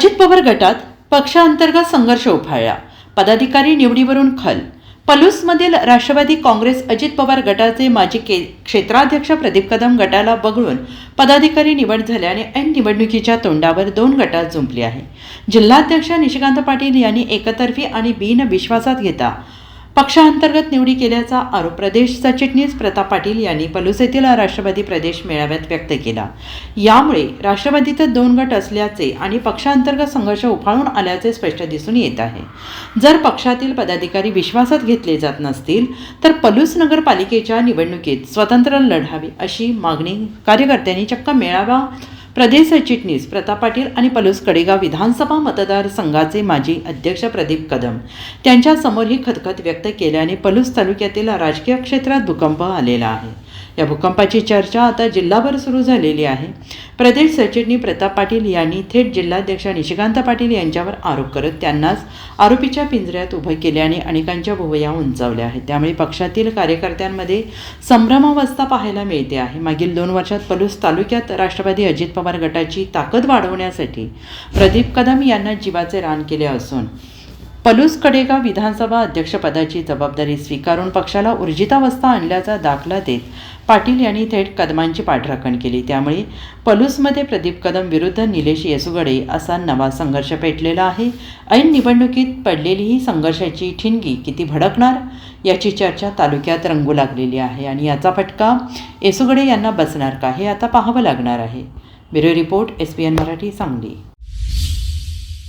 अजित पवार गटात पक्षांतर्गत संघर्ष उफाळला. पदाधिकारी निवडीवरून खल. पलूसमधील राष्ट्रवादी काँग्रेस अजित पवार गटाचे माजी के क्षेत्राध्यक्ष प्रदीप कदम गटाला वगळून पदाधिकारी निवड झाल्याने ऐन निवडणुकीच्या तोंडावर दोन गटात जुंपली आहे. जिल्हाध्यक्ष निशिकांत पाटील यांनी एकतर्फी आणि बिन विश्वासात घेता पक्षांतर्गत निवडी केल्याचा आरोप प्रदेश सचिटणीस प्रताप पाटील यांनी पलूस येथील राष्ट्रवादी प्रदेश मेळाव्यात व्यक्त केला. यामुळे राष्ट्रवादीतच दोन गट असल्याचे आणि पक्षांतर्गत संघर्ष उफाळून आल्याचे स्पष्ट दिसून येत आहे. जर पक्षातील पदाधिकारी विश्वासात घेतले जात नसतील तर पलूस नगरपालिकेच्या निवडणुकीत स्वतंत्र लढावी अशी मागणी कार्यकर्त्यांनी चक्क मेळावा प्रदेश सरचिटणीस प्रताप पाटील आणि पलूस कडेगाव विधानसभा मतदारसंघाचे माजी अध्यक्ष प्रदीप कदम. त्यांच्यासमोर ही खतखत व्यक्त केल्याने पलूस तालुक्यातील राजकीय क्षेत्रात भूकंप आलेला आहे. या भूकंपाची चर्चा आता जिल्हाभर सुरू झालेली आहे. प्रदेश सचिवनी प्रताप पाटील यांनी थेट जिल्हाध्यक्ष निशिकांत पाटील यांच्यावर आरोप करत त्यांनाच आरोपीच्या पिंजऱ्यात उभं केल्याने अनेकांच्या भुवया उंचावल्या आहेत. त्यामुळे पक्षातील कार्यकर्त्यांमध्ये संभ्रमावस्था पाहायला मिळते आहे. मागील दोन वर्षात पलूस तालुक्यात राष्ट्रवादी अजित पवार गटाची ताकद वाढवण्यासाठी प्रदीप कदम यांना जीवाचे रान केले असून पलूस कडेगाव विधानसभा अध्यक्षपदाची जबाबदारी स्वीकारून पक्षाला ऊर्जितावस्था आणल्याचा दाखला देत पाटील यांनी थेट कदमांची पाठराखण केली. त्यामुळे पलूसमध्ये प्रदीप कदम विरुद्ध निलेश येसुगडे असा नवा संघर्ष पेटलेला आहे. ऐन निवडणुकीत पडलेली ही संघर्षाची ठिणगी किती भडकणार याची चर्चा तालुक्यात रंगू लागलेली आहे आणि याचा फटका येसुगडे यांना बसणार का हे आता पाहावं लागणार आहे. Bureau report S P N Marathi Sangli.